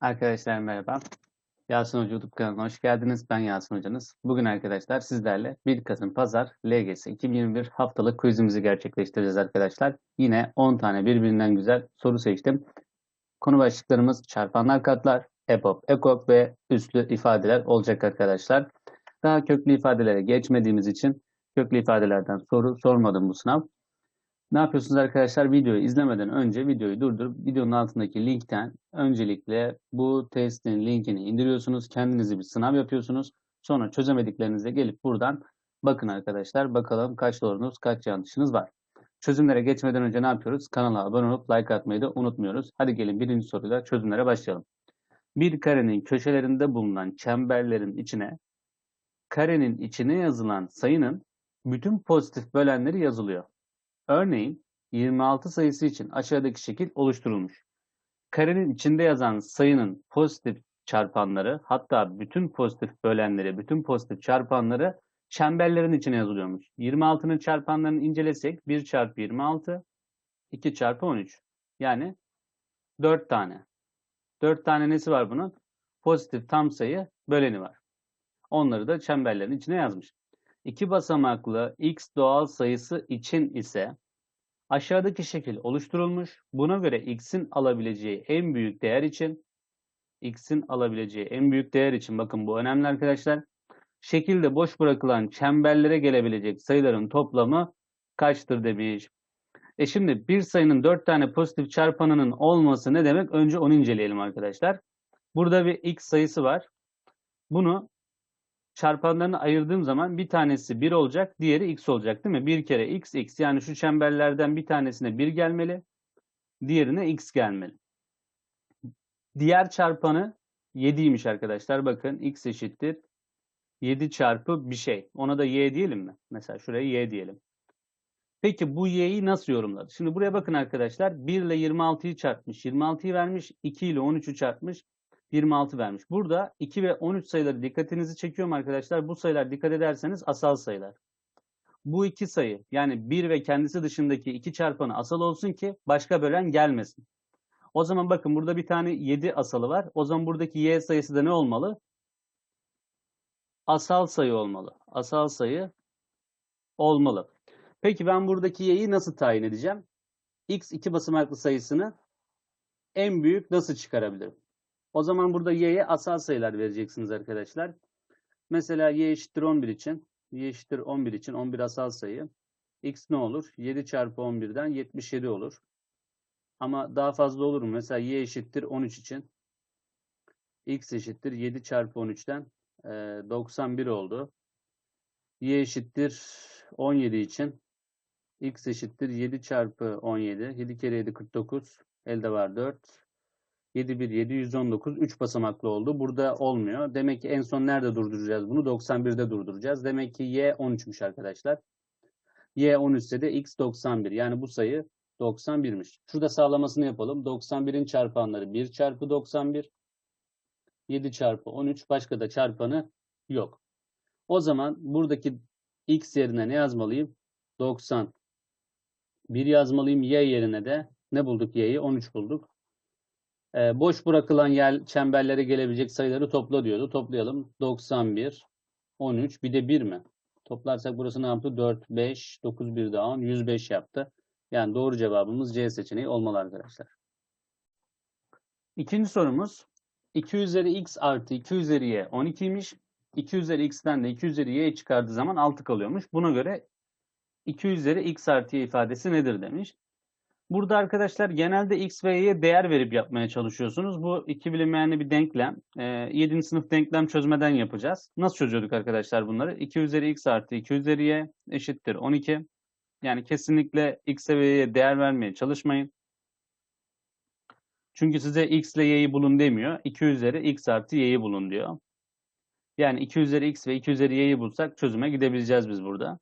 Arkadaşlar merhaba. Yasin Hoca YouTube kanalına hoş geldiniz. Ben Yasin Hocanız. Bugün arkadaşlar sizlerle 1 Kasım Pazar LGS 2021 haftalık quizimizi gerçekleştireceğiz arkadaşlar. Yine 10 tane birbirinden güzel soru seçtim. Konu başlıklarımız çarpanlar katlar, EPOP, EKOP ve üslü ifadeler olacak arkadaşlar. Daha köklü ifadelere geçmediğimiz için köklü ifadelerden soru sormadım bu sınav. Ne yapıyorsunuz arkadaşlar? Videoyu izlemeden önce videoyu durdurup videonun altındaki linkten öncelikle bu testin linkini indiriyorsunuz. Kendinizi bir sınav yapıyorsunuz. Sonra çözemediklerinize gelip buradan bakın arkadaşlar. Bakalım kaç doğrunuz, kaç yanlışınız var. Çözümlere geçmeden önce ne yapıyoruz? Kanala abone olup like atmayı da unutmuyoruz. Hadi gelin birinci soruyla çözümlere başlayalım. Bir karenin köşelerinde bulunan çemberlerin içine karenin içine yazılan sayının bütün pozitif bölenleri yazılıyor. Örneğin 26 sayısı için aşağıdaki şekil oluşturulmuş. Karenin içinde yazan sayının pozitif çarpanları hatta bütün pozitif bölenleri, bütün pozitif çarpanları çemberlerin içine yazılıyormuş. 26'nın çarpanlarını incelesek 1 çarpı 26, 2 çarpı 13. Yani 4 tane. 4 tane nesi var bunun? Pozitif tam sayı böleni var. Onları da çemberlerin içine yazmış. İki basamaklı x doğal sayısı için ise aşağıdaki şekil oluşturulmuş. Buna göre x'in alabileceği en büyük değer için x'in alabileceği en büyük değer için bakın bu önemli arkadaşlar. Şekilde boş bırakılan çemberlere gelebilecek sayıların toplamı kaçtır demiş. E şimdi bir sayının 4 tane pozitif çarpanının olması ne demek? Önce onu inceleyelim arkadaşlar. Burada bir x sayısı var. Bunu çarpanlarını ayırdığım zaman bir tanesi 1 olacak, diğeri x olacak değil mi? Bir kere x, x. Yani şu çemberlerden bir tanesine 1 gelmeli, diğerine x gelmeli. Diğer çarpanı 7'ymiş arkadaşlar. Bakın x eşittir 7 çarpı bir şey. Ona da y diyelim mi? Mesela şuraya y diyelim. Peki bu y'yi nasıl yorumladı? Şimdi buraya bakın arkadaşlar. 1 ile 26'yı çarpmış. 26'yı vermiş. 2 ile 13'ü çarpmış. 26 vermiş. Burada 2 ve 13 sayıları dikkatinizi çekiyorum arkadaşlar. Bu sayılar dikkat ederseniz asal sayılar. Bu iki sayı yani 1 ve kendisi dışındaki iki çarpanı asal olsun ki başka bölen gelmesin. O zaman bakın burada bir tane 7 asalı var. O zaman buradaki y sayısı da ne olmalı? Asal sayı olmalı. Asal sayı olmalı. Peki ben buradaki y'yi nasıl tayin edeceğim? x iki basamaklı sayısını en büyük nasıl çıkarabilirim? O zaman burada y'ye asal sayılar vereceksiniz arkadaşlar. Mesela y eşittir 11 için, y eşittir 11 için 11 asal sayı. x ne olur? 7 çarpı 11'den 77 olur. Ama daha fazla olur mu? Mesela y eşittir 13 için. x eşittir 7 çarpı 13'ten e, 91 oldu. y eşittir 17 için. x eşittir 7 çarpı 17. 7 kere 7 49. Elde var 4. 7 1 7 119 3 basamaklı oldu. Burada olmuyor. Demek ki en son nerede durduracağız bunu? 91'de durduracağız. Demek ki y 13'müş arkadaşlar. y 13 ise de x 91. Yani bu sayı 91'miş. Şurada sağlamasını yapalım. 91'in çarpanları 1 çarpı 91. 7 çarpı 13. Başka da çarpanı yok. O zaman buradaki x yerine ne yazmalıyım? 90. 1 yazmalıyım. Y yerine de ne bulduk y'yi? 13 bulduk. E, boş bırakılan yer çemberlere gelebilecek sayıları topla diyordu. Toplayalım. 91, 13 bir de 1 mi? Toplarsak burası ne yaptı? 4, 5, 9, 1 daha 10, 105 yaptı. Yani doğru cevabımız C seçeneği olmalı arkadaşlar. İkinci sorumuz 2 üzeri x artı 2 üzeri y 12'ymiş. 2 üzeri x'ten de 2 üzeri y çıkardığı zaman 6 kalıyormuş. Buna göre 2 üzeri x artı y ifadesi nedir demiş. Burada arkadaşlar genelde x ve y'ye değer verip yapmaya çalışıyorsunuz. Bu iki bilinmeyenli bir denklem. E, 7. sınıf denklem çözmeden yapacağız. Nasıl çözüyorduk arkadaşlar bunları? 2 üzeri x artı 2 üzeri y eşittir 12. Yani kesinlikle x ve y'ye değer vermeye çalışmayın. Çünkü size x ile y'yi bulun demiyor. 2 üzeri x artı y'yi bulun diyor. Yani 2 üzeri x ve 2 üzeri y'yi bulsak çözüme gidebileceğiz biz burada.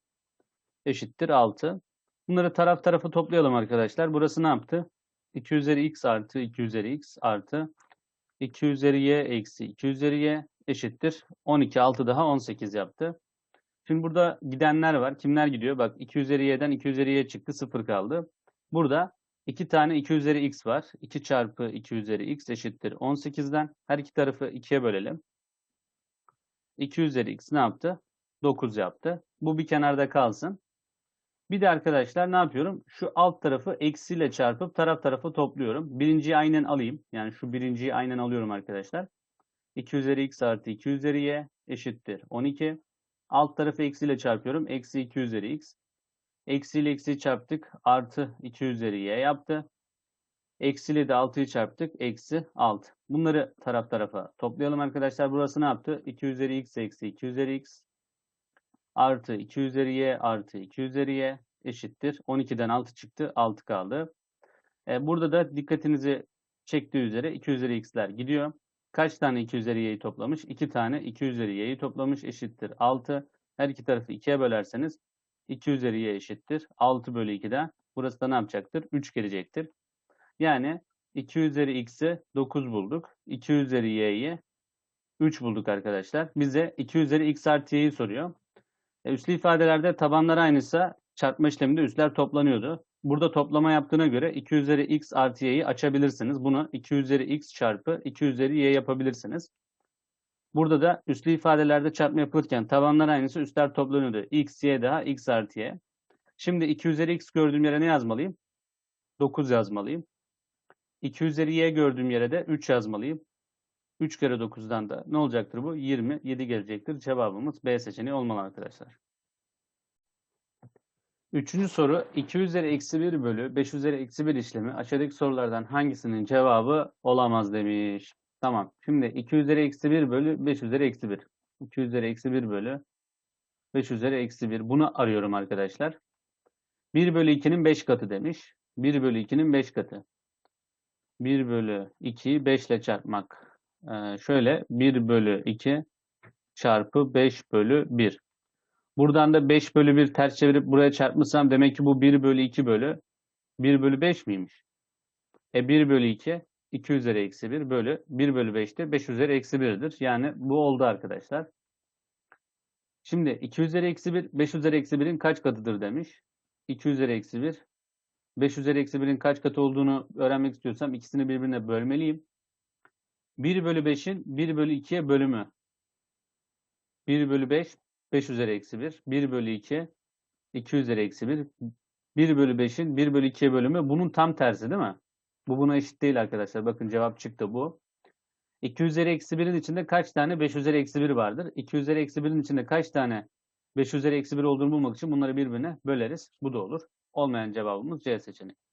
Eşittir 6. Bunları taraf tarafa toplayalım arkadaşlar. Burası ne yaptı? 2 üzeri x artı 2 üzeri x artı 2 üzeri y eksi 2 üzeri y eşittir. 12 6 daha 18 yaptı. Şimdi burada gidenler var. Kimler gidiyor? Bak 2 üzeri y'den 2 üzeri y çıktı 0 kaldı. Burada 2 tane 2 üzeri x var. 2 çarpı 2 üzeri x eşittir 18'den. Her iki tarafı 2'ye bölelim. 2 üzeri x ne yaptı? 9 yaptı. Bu bir kenarda kalsın. Bir de arkadaşlar ne yapıyorum? Şu alt tarafı eksiyle çarpıp taraf tarafı topluyorum. Birinciyi aynen alayım. Yani şu birinciyi aynen alıyorum arkadaşlar. 2 üzeri x artı 2 üzeri y eşittir 12. Alt tarafı eksiyle çarpıyorum. Eksi 2 üzeri x. Eksi ile eksiyi çarptık. Artı 2 üzeri y yaptı. Eksi ile de 6'yı çarptık. Eksi 6. Bunları taraf tarafa toplayalım arkadaşlar. Burası ne yaptı? 2 üzeri x eksi 2 üzeri x artı 2 üzeri y artı 2 üzeri y eşittir. 12'den 6 çıktı. 6 kaldı. E, burada da dikkatinizi çektiği üzere 2 üzeri x'ler gidiyor. Kaç tane 2 üzeri y'yi toplamış? 2 tane 2 üzeri y'yi toplamış eşittir 6. Her iki tarafı 2'ye bölerseniz 2 üzeri y eşittir. 6 bölü 2'den. Burası da ne yapacaktır? 3 gelecektir. Yani 2 üzeri x'i 9 bulduk. 2 üzeri y'yi 3 bulduk arkadaşlar. Bize 2 üzeri x artı y'yi soruyor. E, üslü ifadelerde tabanlar aynıysa çarpma işleminde üsler toplanıyordu. Burada toplama yaptığına göre 2 üzeri x artı y'yi açabilirsiniz. Bunu 2 üzeri x çarpı 2 üzeri y yapabilirsiniz. Burada da üslü ifadelerde çarpma yapılırken tabanlar aynısı üstler toplanıyordu. x, y daha x artı y. Şimdi 2 üzeri x gördüğüm yere ne yazmalıyım? 9 yazmalıyım. 2 üzeri y gördüğüm yere de 3 yazmalıyım. 3 kere 9'dan da ne olacaktır bu? 27 gelecektir. Cevabımız B seçeneği olmalı arkadaşlar. Üçüncü soru 2 üzeri eksi 1 bölü 5 üzeri eksi 1 işlemi aşağıdaki sorulardan hangisinin cevabı olamaz demiş. Tamam. Şimdi 2 üzeri eksi 1 bölü 5 üzeri eksi 1. 2 üzeri eksi 1 bölü 5 üzeri eksi 1. Bunu arıyorum arkadaşlar. 1 bölü 2'nin 5 katı demiş. 1 bölü 2'nin 5 katı. 1 bölü 2'yi 5 ile çarpmak. Ee, şöyle 1 bölü 2 çarpı 5 bölü 1. Buradan da 5 bölü 1 ters çevirip buraya çarpmışsam demek ki bu 1 bölü 2 bölü 1 bölü 5 miymiş? E 1 bölü 2 2 üzeri eksi 1 bölü 1 bölü 5 de 5 üzeri eksi 1'dir. Yani bu oldu arkadaşlar. Şimdi 2 üzeri eksi 1 5 üzeri eksi 1'in kaç katıdır demiş. 2 üzeri eksi 1 5 üzeri eksi 1'in kaç katı olduğunu öğrenmek istiyorsam ikisini birbirine bölmeliyim. 1 bölü 5'in 1 bölü 2'ye bölümü. 1 bölü 5 5 üzeri eksi 1. 1 bölü 2 2 üzeri eksi 1. 1 bölü 5'in 1 bölü 2'ye bölümü bunun tam tersi değil mi? Bu buna eşit değil arkadaşlar. Bakın cevap çıktı bu. 2 üzeri eksi 1'in içinde kaç tane 5 üzeri eksi 1 vardır? 2 üzeri eksi 1'in içinde kaç tane 5 üzeri eksi 1 olduğunu bulmak için bunları birbirine böleriz. Bu da olur. Olmayan cevabımız C seçeneği.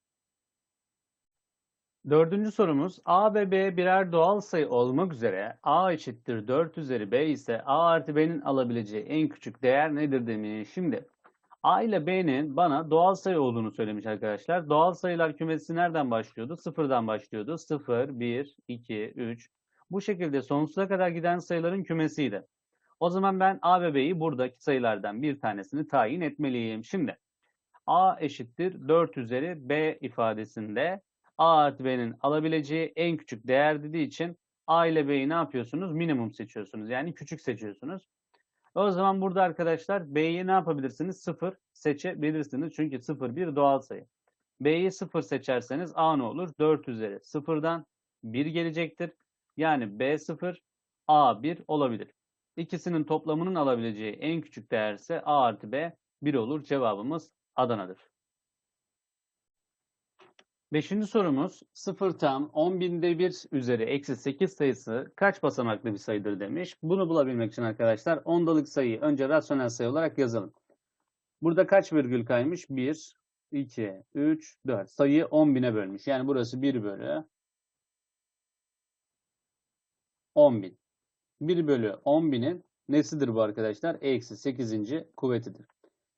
Dördüncü sorumuz A ve B birer doğal sayı olmak üzere A eşittir 4 üzeri B ise A artı B'nin alabileceği en küçük değer nedir demiş. Şimdi A ile B'nin bana doğal sayı olduğunu söylemiş arkadaşlar. Doğal sayılar kümesi nereden başlıyordu? Sıfırdan başlıyordu. 0, 1, 2, 3. Bu şekilde sonsuza kadar giden sayıların kümesiydi. O zaman ben A ve B'yi buradaki sayılardan bir tanesini tayin etmeliyim. Şimdi A eşittir 4 üzeri B ifadesinde A artı B'nin alabileceği en küçük değer dediği için A ile B'yi ne yapıyorsunuz? Minimum seçiyorsunuz. Yani küçük seçiyorsunuz. O zaman burada arkadaşlar B'yi ne yapabilirsiniz? 0 seçebilirsiniz. Çünkü 0 bir doğal sayı. B'yi 0 seçerseniz A ne olur? 4 üzeri 0'dan 1 gelecektir. Yani B 0, A 1 olabilir. İkisinin toplamının alabileceği en küçük değer ise A artı B 1 olur. Cevabımız Adana'dır. Beşinci sorumuz 0 tam 10 binde 1 üzeri eksi 8 sayısı kaç basamaklı bir sayıdır demiş. Bunu bulabilmek için arkadaşlar ondalık sayıyı önce rasyonel sayı olarak yazalım. Burada kaç virgül kaymış? 1, 2, 3, 4. Sayıyı 10 bine bölmüş. Yani burası 1 bölü 10 bin. 1 bölü 10 binin nesidir bu arkadaşlar? Eksi 8. kuvvetidir.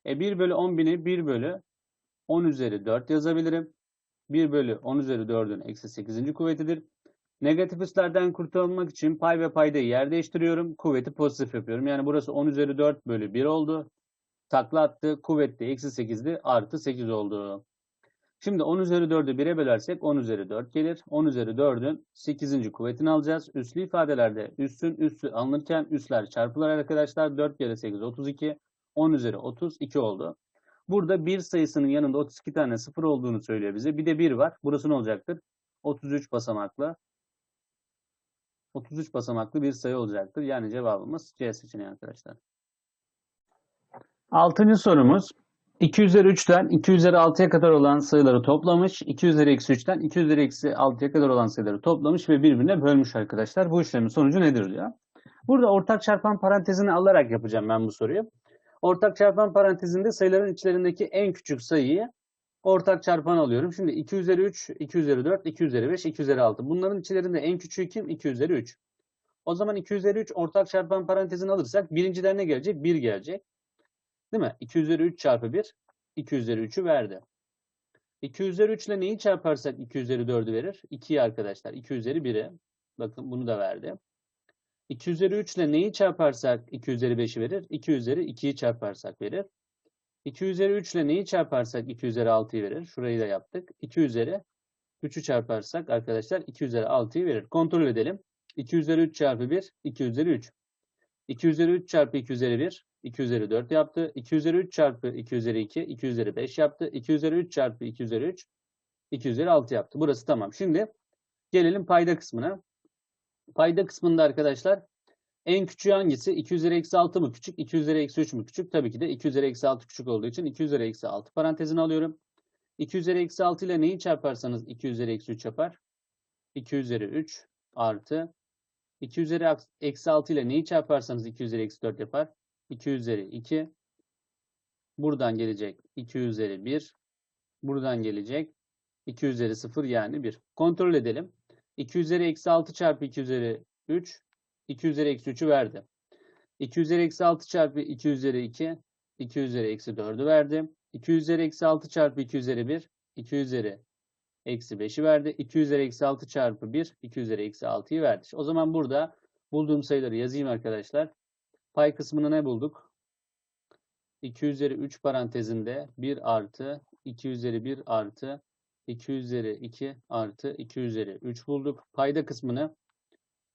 E 1 bölü 10 bini 1 bölü 10 üzeri 4 yazabilirim. 1 bölü 10 üzeri 4'ün eksi 8. kuvvetidir. Negatif üslerden kurtulmak için pay ve paydayı yer değiştiriyorum. Kuvveti pozitif yapıyorum. Yani burası 10 üzeri 4 bölü 1 oldu. Takla attı. Kuvvet de eksi 8'di. Artı 8 oldu. Şimdi 10 üzeri 4'ü 1'e bölersek 10 üzeri 4 gelir. 10 üzeri 4'ün 8. kuvvetini alacağız. Üslü ifadelerde üssün üssü alınırken üsler çarpılır arkadaşlar. 4 kere 8 32. 10 üzeri 32 oldu. Burada bir sayısının yanında 32 tane sıfır olduğunu söylüyor bize. Bir de 1 var. Burası ne olacaktır? 33 basamaklı. 33 basamaklı bir sayı olacaktır. Yani cevabımız C seçeneği arkadaşlar. Altıncı sorumuz. 2 üzeri 3'ten 2 üzeri 6'ya kadar olan sayıları toplamış. 2 üzeri eksi 3'ten 2 üzeri eksi 6'ya kadar olan sayıları toplamış ve birbirine bölmüş arkadaşlar. Bu işlemin sonucu nedir diyor. Burada ortak çarpan parantezini alarak yapacağım ben bu soruyu. Ortak çarpan parantezinde sayıların içlerindeki en küçük sayıyı ortak çarpan alıyorum. Şimdi 2 üzeri 3, 2 üzeri 4, 2 üzeri 5, 2 üzeri 6. Bunların içlerinde en küçüğü kim? 2 üzeri 3. O zaman 2 üzeri 3 ortak çarpan parantezini alırsak birinciden ne gelecek? 1 gelecek. Değil mi? 2 üzeri 3 çarpı 1, 2 üzeri 3'ü verdi. 2 üzeri 3 ile neyi çarparsak 2 üzeri 4'ü verir? 2'yi arkadaşlar. 2 üzeri 1'i. Bakın bunu da verdi. 2 üzeri 3 ile neyi çarparsak 2 üzeri 5'i verir? 2 üzeri 2'yi çarparsak verir. 2 üzeri 3 ile neyi çarparsak 2 üzeri 6'yı verir. Şurayı da yaptık. 2 üzeri 3'ü çarparsak arkadaşlar 2 üzeri 6'yı verir. Kontrol edelim. 2 üzeri 3 çarpı 1, 2 üzeri 3. 2 üzeri 3 çarpı 2 üzeri 1, 2 üzeri 4 yaptı. 2 üzeri 3 çarpı 2 üzeri 2, 2 üzeri 5 yaptı. 2 üzeri 3 çarpı 2 üzeri 3, 2 üzeri 6 yaptı. Burası tamam. Şimdi gelelim payda kısmına. Payda kısmında arkadaşlar en küçüğü hangisi? 2 üzeri eksi 6 mı küçük? 2 üzeri eksi 3 mü küçük? Tabii ki de 2 üzeri eksi 6 küçük olduğu için 2 üzeri eksi 6 parantezini alıyorum. 2 üzeri eksi 6 ile neyi çarparsanız 2 üzeri eksi 3 yapar? 2 üzeri 3 artı 2 üzeri eksi 6 ile neyi çarparsanız 2 üzeri eksi 4 yapar? 2 üzeri 2. Buradan gelecek 2 üzeri 1. Buradan gelecek 2 üzeri 0 yani 1. Kontrol edelim. 2 üzeri eksi 6 çarpı 2 üzeri 3. 2 üzeri eksi 3'ü verdi. 2 üzeri eksi 6 çarpı 2 üzeri 2. 2 üzeri eksi 4'ü verdi. 2 üzeri eksi 6 çarpı 2 üzeri 1. 2 üzeri eksi 5'i verdi. 2 üzeri eksi 6 çarpı 1. 2 üzeri eksi 6'yı verdi. O zaman burada bulduğum sayıları yazayım arkadaşlar. Pay kısmını ne bulduk? 2 üzeri 3 parantezinde 1 artı 2 üzeri 1 artı 2 üzeri 2 artı 2 üzeri 3 bulduk. Payda kısmını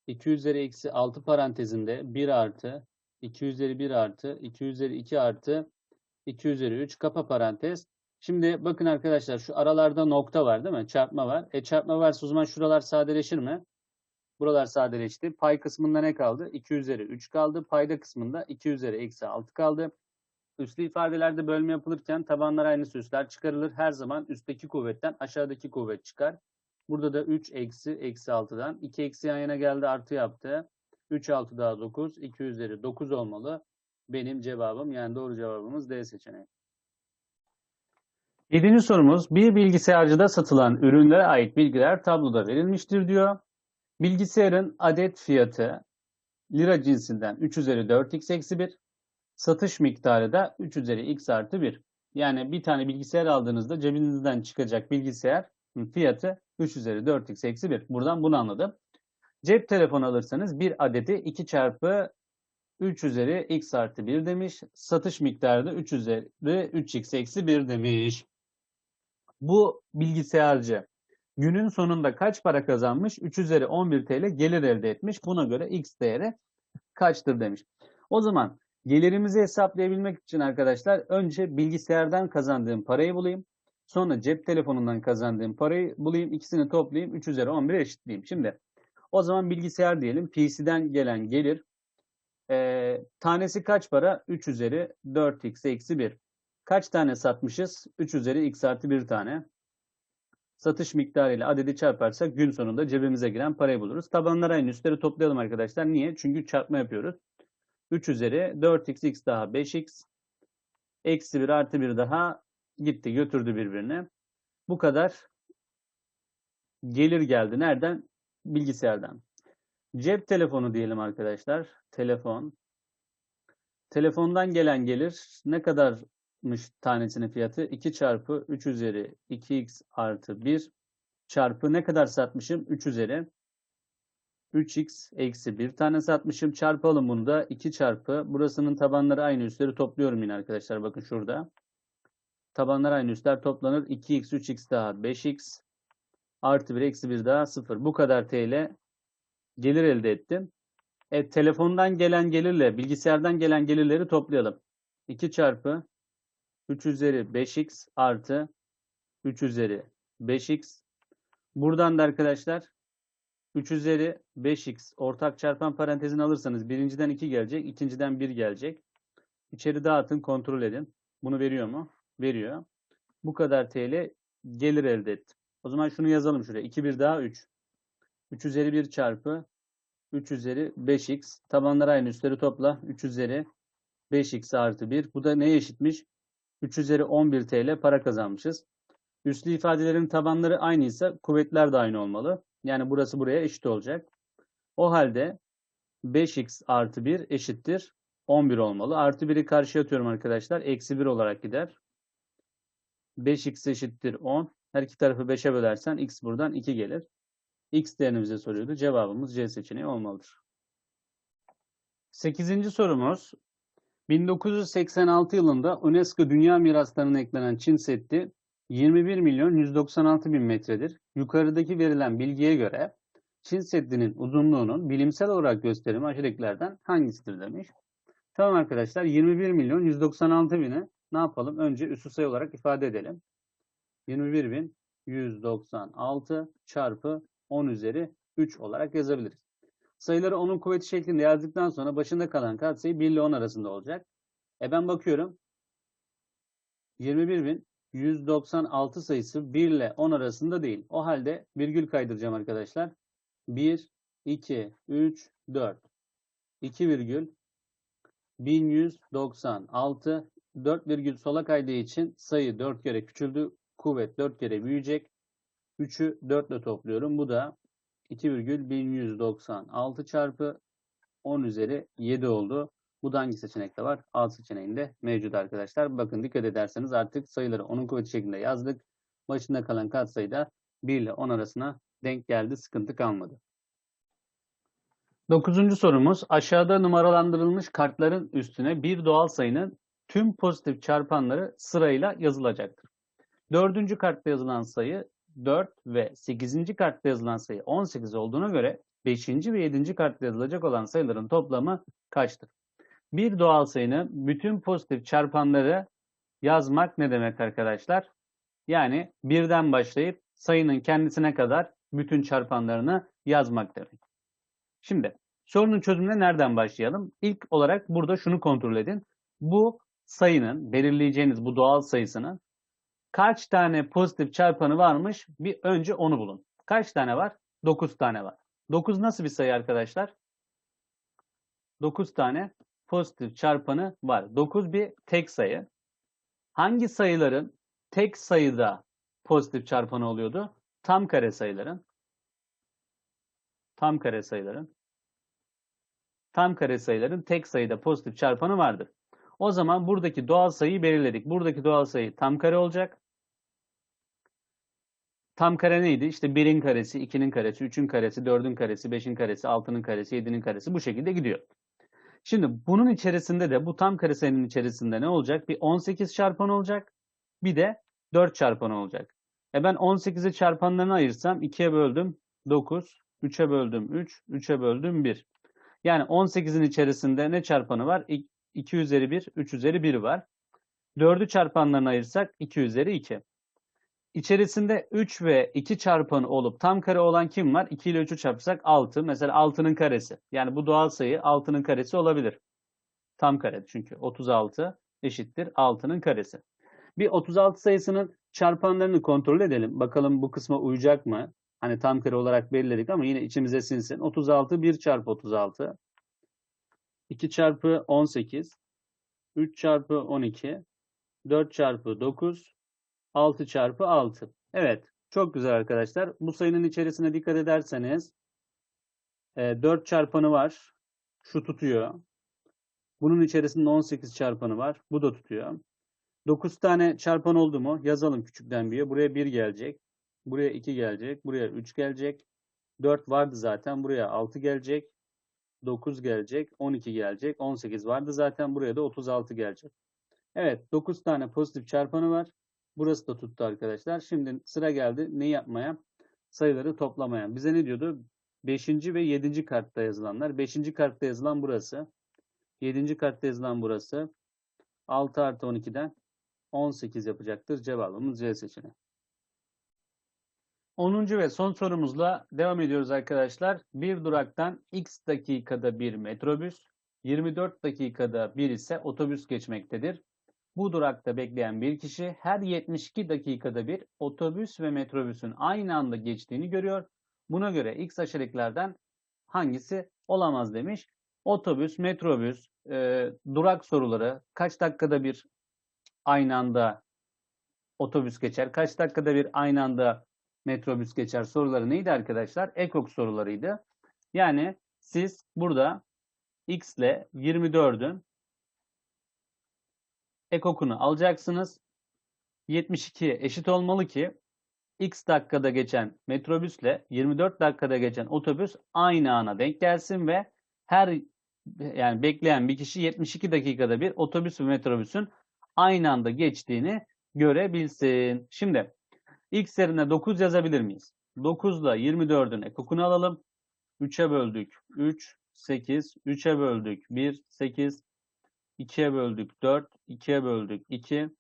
2 üzeri eksi 6 parantezinde 1 artı 2 üzeri 1 artı 2 üzeri 2 artı 2 üzeri 3 kapa parantez. Şimdi bakın arkadaşlar şu aralarda nokta var değil mi? Çarpma var. E çarpma varsa o zaman şuralar sadeleşir mi? Buralar sadeleşti. Pay kısmında ne kaldı? 2 üzeri 3 kaldı. Payda kısmında 2 üzeri eksi 6 kaldı. Üslü ifadelerde bölme yapılırken tabanlar aynı üsler çıkarılır. Her zaman üstteki kuvvetten aşağıdaki kuvvet çıkar. Burada da 3 eksi eksi 6'dan 2 eksi yan yana geldi artı yaptı. 3 6 daha 9. 2 üzeri 9 olmalı. Benim cevabım yani doğru cevabımız D seçeneği. Yedinci sorumuz bir bilgisayarcıda satılan ürünlere ait bilgiler tabloda verilmiştir diyor. Bilgisayarın adet fiyatı lira cinsinden 3 üzeri 4x eksi 1. Satış miktarı da 3 üzeri x artı 1. Yani bir tane bilgisayar aldığınızda cebinizden çıkacak bilgisayar fiyatı 3 üzeri 4x eksi 1. Buradan bunu anladım. Cep telefonu alırsanız bir adeti 2 çarpı 3 üzeri x artı 1 demiş. Satış miktarı da 3 üzeri 3x eksi 1 demiş. Bu bilgisayarcı günün sonunda kaç para kazanmış? 3 üzeri 11 TL gelir elde etmiş. Buna göre x değeri kaçtır demiş. O zaman gelirimizi hesaplayabilmek için arkadaşlar önce bilgisayardan kazandığım parayı bulayım. Sonra cep telefonundan kazandığım parayı bulayım. ikisini toplayayım. 3 üzeri 11 eşitleyeyim. Şimdi o zaman bilgisayar diyelim. PC'den gelen gelir. E, tanesi kaç para? 3 üzeri 4x eksi 1. Kaç tane satmışız? 3 üzeri x artı 1 tane. Satış miktarı ile adedi çarparsak gün sonunda cebimize giren parayı buluruz. Tabanlar aynı üstleri toplayalım arkadaşlar. Niye? Çünkü çarpma yapıyoruz. 3 üzeri 4x x daha 5x. Eksi 1 artı 1 daha gitti götürdü birbirine. Bu kadar gelir geldi. Nereden? Bilgisayardan. Cep telefonu diyelim arkadaşlar. Telefon. Telefondan gelen gelir ne kadarmış tanesinin fiyatı? 2 çarpı 3 üzeri 2x artı 1 çarpı ne kadar satmışım? 3 üzeri 3x eksi 1 tane satmışım. Çarpalım bunu da 2 çarpı. Burasının tabanları aynı üstleri topluyorum yine arkadaşlar. Bakın şurada. Tabanlar aynı üstler toplanır. 2x, 3x daha 5x. Artı 1, eksi 1 daha 0. Bu kadar TL gelir elde ettim. E, telefondan gelen gelirle bilgisayardan gelen gelirleri toplayalım. 2 çarpı 3 üzeri 5x artı 3 üzeri 5x. Buradan da arkadaşlar 3 üzeri 5x ortak çarpan parantezini alırsanız birinciden 2 gelecek, ikinciden 1 gelecek. İçeri dağıtın, kontrol edin. Bunu veriyor mu? Veriyor. Bu kadar TL gelir elde ettim. O zaman şunu yazalım şuraya. 2 1 daha 3. 3 üzeri 1 çarpı 3 üzeri 5x. Tabanlar aynı üstleri topla. 3 üzeri 5x artı 1. Bu da neye eşitmiş? 3 üzeri 11 TL para kazanmışız. Üslü ifadelerin tabanları aynıysa kuvvetler de aynı olmalı. Yani burası buraya eşit olacak. O halde 5x artı 1 eşittir 11 olmalı. Artı 1'i karşıya atıyorum arkadaşlar. Eksi 1 olarak gider. 5x eşittir 10. Her iki tarafı 5'e bölersen x buradan 2 gelir. X değerini bize soruyordu. Cevabımız C seçeneği olmalıdır. 8. sorumuz 1986 yılında UNESCO Dünya Miraslarına eklenen Çin Seddi 21 milyon 196 bin metredir. Yukarıdaki verilen bilgiye göre Çin Seddi'nin uzunluğunun bilimsel olarak gösterimi aşağıdakilerden hangisidir demiş. Tamam arkadaşlar 21 milyon 196 bini ne yapalım? Önce üssü sayı olarak ifade edelim. 21 bin 196 çarpı 10 üzeri 3 olarak yazabiliriz. Sayıları onun kuvveti şeklinde yazdıktan sonra başında kalan katsayı 1 ile 10 arasında olacak. E ben bakıyorum 21.196 sayısı 1 ile 10 arasında değil. O halde virgül kaydıracağım arkadaşlar. 1, 2, 3, 4. 2 virgül 1196 4 virgül sola kaydığı için sayı 4 kere küçüldü. Kuvvet 4 kere büyüyecek. 3'ü 4 ile topluyorum. Bu da 2,1196 çarpı 10 üzeri 7 oldu. Bu da hangi seçenekte var? A seçeneğinde mevcut arkadaşlar. Bakın dikkat ederseniz artık sayıları onun kuvveti şeklinde yazdık. Başında kalan katsayı da 1 ile 10 arasına denk geldi. Sıkıntı kalmadı. Dokuzuncu sorumuz aşağıda numaralandırılmış kartların üstüne bir doğal sayının tüm pozitif çarpanları sırayla yazılacaktır. Dördüncü kartta yazılan sayı 4 ve 8. kartta yazılan sayı 18 olduğuna göre 5. ve 7. kartta yazılacak olan sayıların toplamı kaçtır? Bir doğal sayının bütün pozitif çarpanları yazmak ne demek arkadaşlar? Yani birden başlayıp sayının kendisine kadar bütün çarpanlarını yazmak demek. Şimdi sorunun çözümüne nereden başlayalım? İlk olarak burada şunu kontrol edin. Bu sayının, belirleyeceğiniz bu doğal sayısının kaç tane pozitif çarpanı varmış? Bir önce onu bulun. Kaç tane var? 9 tane var. 9 nasıl bir sayı arkadaşlar? 9 tane pozitif çarpanı var. 9 bir tek sayı. Hangi sayıların tek sayıda pozitif çarpanı oluyordu? Tam kare sayıların. Tam kare sayıların. Tam kare sayıların tek sayıda pozitif çarpanı vardır. O zaman buradaki doğal sayıyı belirledik. Buradaki doğal sayı tam kare olacak. Tam kare neydi? İşte 1'in karesi, 2'nin karesi, 3'ün karesi, 4'ün karesi, 5'in karesi, 6'nın karesi, 7'nin karesi bu şekilde gidiyor. Şimdi bunun içerisinde de bu tam kare sayının içerisinde ne olacak? Bir 18 çarpan olacak. Bir de 4 çarpan olacak. E ben 18'i çarpanlarına ayırsam 2'ye böldüm 9, 3'e böldüm 3, 3'e böldüm 1. Yani 18'in içerisinde ne çarpanı var? 2 üzeri 1, 3 üzeri 1 var. 4'ü çarpanlarına ayırsak 2 üzeri 2. İçerisinde 3 ve 2 çarpanı olup tam kare olan kim var? 2 ile 3'ü çarpsak 6. Mesela 6'nın karesi. Yani bu doğal sayı 6'nın karesi olabilir. Tam kare çünkü 36 eşittir 6'nın karesi. Bir 36 sayısının çarpanlarını kontrol edelim. Bakalım bu kısma uyacak mı? Hani tam kare olarak belirledik ama yine içimize sinsin. 36 1 çarpı 36. 2 çarpı 18. 3 çarpı 12. 4 çarpı 9. 6 çarpı 6. Evet. Çok güzel arkadaşlar. Bu sayının içerisine dikkat ederseniz 4 çarpanı var. Şu tutuyor. Bunun içerisinde 18 çarpanı var. Bu da tutuyor. 9 tane çarpan oldu mu? Yazalım küçükten bir. Buraya 1 gelecek. Buraya 2 gelecek. Buraya 3 gelecek. 4 vardı zaten. Buraya 6 gelecek. 9 gelecek. 12 gelecek. 18 vardı zaten. Buraya da 36 gelecek. Evet. 9 tane pozitif çarpanı var. Burası da tuttu arkadaşlar. Şimdi sıra geldi ne yapmaya? Sayıları toplamaya. Bize ne diyordu? 5. ve 7. kartta yazılanlar. 5. kartta yazılan burası. 7. kartta yazılan burası. 6 artı 12'den 18 yapacaktır. Cevabımız C seçeneği. 10. ve son sorumuzla devam ediyoruz arkadaşlar. Bir duraktan x dakikada bir metrobüs, 24 dakikada bir ise otobüs geçmektedir. Bu durakta bekleyen bir kişi her 72 dakikada bir otobüs ve metrobüsün aynı anda geçtiğini görüyor. Buna göre x aşağıdakilerden hangisi olamaz demiş. Otobüs, metrobüs, e, durak soruları kaç dakikada bir aynı anda otobüs geçer, kaç dakikada bir aynı anda metrobüs geçer soruları neydi arkadaşlar? EKOK sorularıydı. Yani siz burada x ile 24'ün ekokunu alacaksınız. 72 eşit olmalı ki x dakikada geçen metrobüsle 24 dakikada geçen otobüs aynı ana denk gelsin ve her yani bekleyen bir kişi 72 dakikada bir otobüs ve metrobüsün aynı anda geçtiğini görebilsin. Şimdi x yerine 9 yazabilir miyiz? 9 ile 24'ün ekokunu alalım. 3'e böldük 3, 8, 3'e böldük 1, 8, 2'ye böldük 4, 2'ye böldük 2,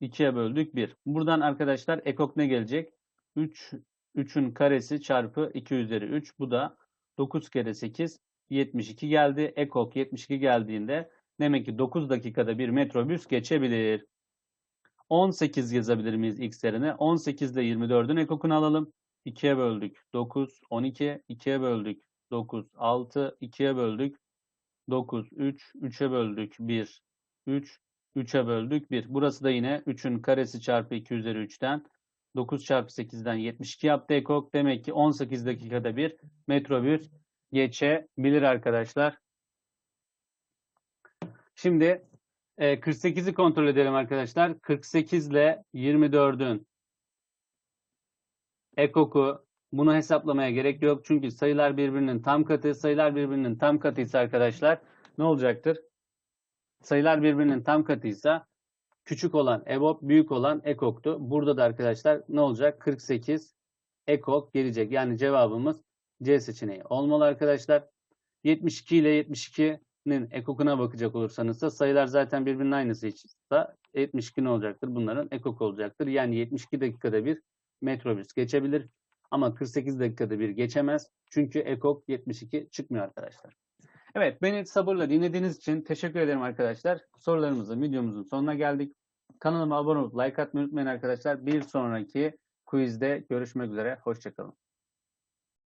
2'ye böldük 1. Buradan arkadaşlar ekok ne gelecek? 3, 3'ün karesi çarpı 2 üzeri 3. Bu da 9 kere 8, 72 geldi. Ekok 72 geldiğinde demek ki 9 dakikada bir metrobüs geçebilir. 18 yazabilir miyiz x yerine? 18 ile 24'ün ekokunu alalım. 2'ye böldük 9, 12, 2'ye böldük 9, 6, 2'ye böldük 9, 3, 3'e böldük 1, 3, 3'e böldük 1. Burası da yine 3'ün karesi çarpı 2 üzeri 3'ten 9 çarpı 8'den 72 yaptı ekok. Demek ki 18 dakikada bir metrobüs geçebilir arkadaşlar. Şimdi e, 48'i kontrol edelim arkadaşlar. 48 ile 24'ün ekoku bunu hesaplamaya gerek yok. Çünkü sayılar birbirinin tam katı. Sayılar birbirinin tam katıysa arkadaşlar ne olacaktır? Sayılar birbirinin tam katıysa küçük olan EBOB, büyük olan EKOK'tu. Burada da arkadaşlar ne olacak? 48 EKOK gelecek. Yani cevabımız C seçeneği olmalı arkadaşlar. 72 ile 72'nin ekokuna bakacak olursanız da sayılar zaten birbirinin aynısı ise 72 ne olacaktır? Bunların ekok olacaktır. Yani 72 dakikada bir metrobüs geçebilir. Ama 48 dakikada bir geçemez. Çünkü ekok 72 çıkmıyor arkadaşlar. Evet beni sabırla dinlediğiniz için teşekkür ederim arkadaşlar. Sorularımızın videomuzun sonuna geldik. Kanalıma abone olup like atmayı unutmayın arkadaşlar. Bir sonraki quizde görüşmek üzere. Hoşçakalın.